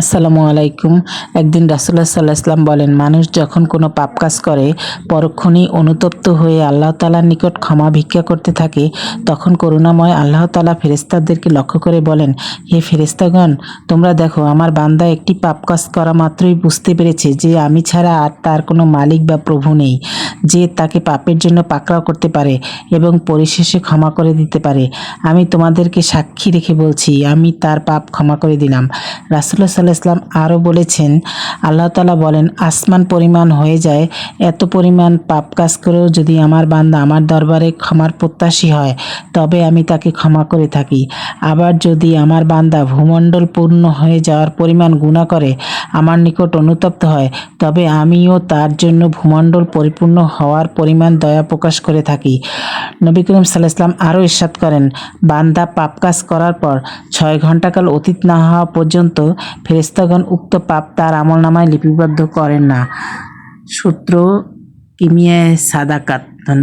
আসসালামু আলাইকুম। একদিন রাসুল্লাহ সাল্লাহ ইসলাম বলেন, মানুষ যখন কোনো পাপ কাজ করে, পরক্ষণেই অনুতপ্ত হয়ে আল্লাহ তালার নিকট ক্ষমা ভিক্ষা করতে থাকে, তখন করুণাময় আল্লাহ তালা ফেরেস্তাদেরকে লক্ষ্য করে বলেন, হে ফেরেস্তাগণ তোমরা দেখো, আমার বান্দা একটি পাপ কাজ করা মাত্রই বুঝতে পেরেছে যে আমি ছাড়া আর তার কোনো মালিক বা প্রভু নেই। যে তাকে পাপের জন্য পাকড়াও করতে পারে এবং পরিশেষে ক্ষমা করে দিতে পারে। আমি তোমাদেরকে সাক্ষী রেখে বলছি, আমি তার পাপ ক্ষমা করে দিলাম। রাসুল্লাহ সাল্লাহ ইসলাম আরও বলেছেন, আল্লাহ তালা বলেন, আসমান পরিমাণ হয়ে যায়, এত পরিমাণ পাপ কাজ করেও যদি আমার বান্দা আমার দরবারে ক্ষমার প্রত্যাশী হয়, তবে আমি তাকে ক্ষমা করে থাকি। আবার যদি আমার বান্দা ভূমণ্ডল পূর্ণ হয়ে যাওয়ার পরিমাণ গুণা করে, আমার নিকট অনুতপ্ত হয়, তবে আমিও তার জন্য ভূমণ্ডল পরিপূর্ণ হওয়ার পরিমাণ দয়া প্রকাশ করে থাকি। নবী করিম সাল্লাহ আরও ইস্যাত করেন, বান্দা পাপ কাজ করার পর ছয় ঘন্টাকাল অতীত না হওয়া পর্যন্ত ফেরিস্তাগণ উক্ত পাপ তার আমলনামায় লিপিবদ্ধ করেন না। সূত্র কিমিয়ায় সাদাকাত।